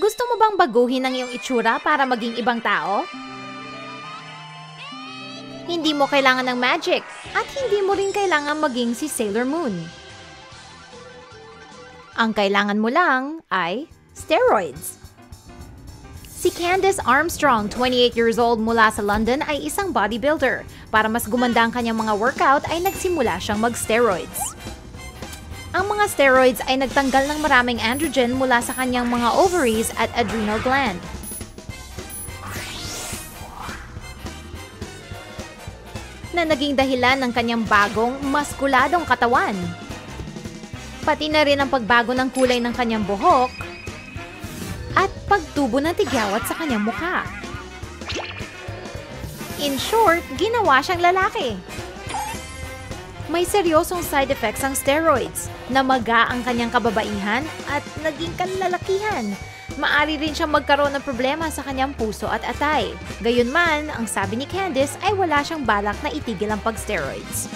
Gusto mo bang baguhin ang iyong itsura para maging ibang tao? Hindi mo kailangan ng magic at hindi mo rin kailangan maging si Sailor Moon. Ang kailangan mo lang ay steroids. Si Candace Armstrong, 28 years old mula sa London, ay isang bodybuilder. Para mas gumanda ang kanyang mga workout ay nagsimula siyang mag-steroids. Ang mga steroids ay nagtanggal ng maraming androgen mula sa kanyang mga ovaries at adrenal gland. Na naging dahilan ng kanyang bagong, maskuladong katawan. Pati na rin ang pagbago ng kulay ng kanyang buhok at pagtubo ng tigyawat sa kanyang mukha. In short, ginawa siyang lalaki may seryosong side effects ang steroids. Namaga ang kanyang kababaihan at naging kanlalakihan. Maari rin siyang magkaroon ng problema sa kanyang puso at atay. Gayunman, ang sabi ni Candice ay wala siyang balak na itigil ang pag-steroids.